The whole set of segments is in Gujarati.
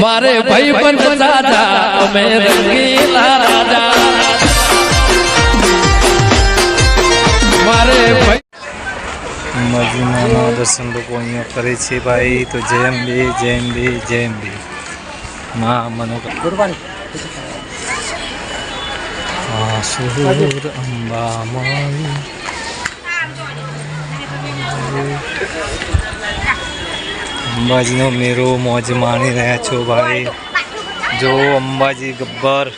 મારે ભાઈ પણ દાદા અમે રંગીલા રાજા. મારે ભાઈ અંબાજીમાના દર્શન લોકો અહીંયા કરે છે ભાઈ તો જય અંબે જય અંબે જય અંબે મા મનોકામના અંબા માઈ અંબાજીનો મેરો મોજ માણી રહ્યા છો ભાઈ. જો અંબાજી ગબ્બર,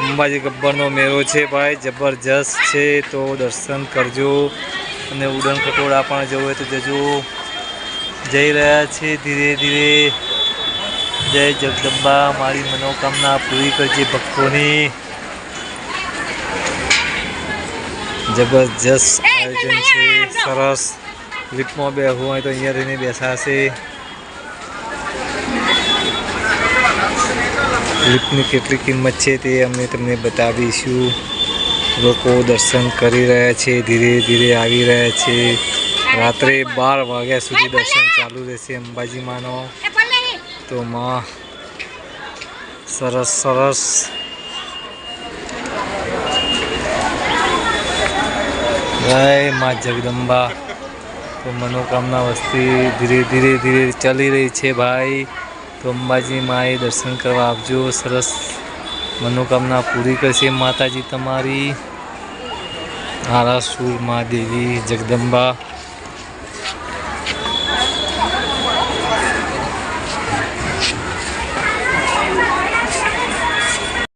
અંબાજી ગબ્બરનો મેળો છે ભાઈ, જબરજસ્ત છે, તો દર્શન કરજો. અને ઉડન ખટોળા પણ જવું હોય તો જજો. જઈ રહ્યા છે ધીરે ધીરે. જય જગદંબા, મારી મનોકામના પૂરી કરજે ભક્તોની. જબરજસ્ત આયોજન છે, સરસ. લિફ્ટમાં બેસવું હોય તો અહીંયા રહીને બેસાશે લિફ્ટની કેટલી કિંમત છે તે અમે તમને બતાવીશું. લોકો દર્શન કરી રહ્યા છે, ધીરે ધીરે આવી રહ્યા છે. રાત્રે બાર વાગ્યા સુધી દર્શન ચાલુ રહેશે, અંબાજી માનો. તો માં, સરસ સરસ. જય મા જગદંબા. તો મનોકામના વસ્તી ધીરે ધીરે ધીરે ચાલી રહી છે ભાઈ. તો અંબાજી માએ દર્શન કરવા આવજો સરસ મનોકામના પૂરી કરશે માતાજી તમારી. આરાસુર મા દેવી જગદંબા.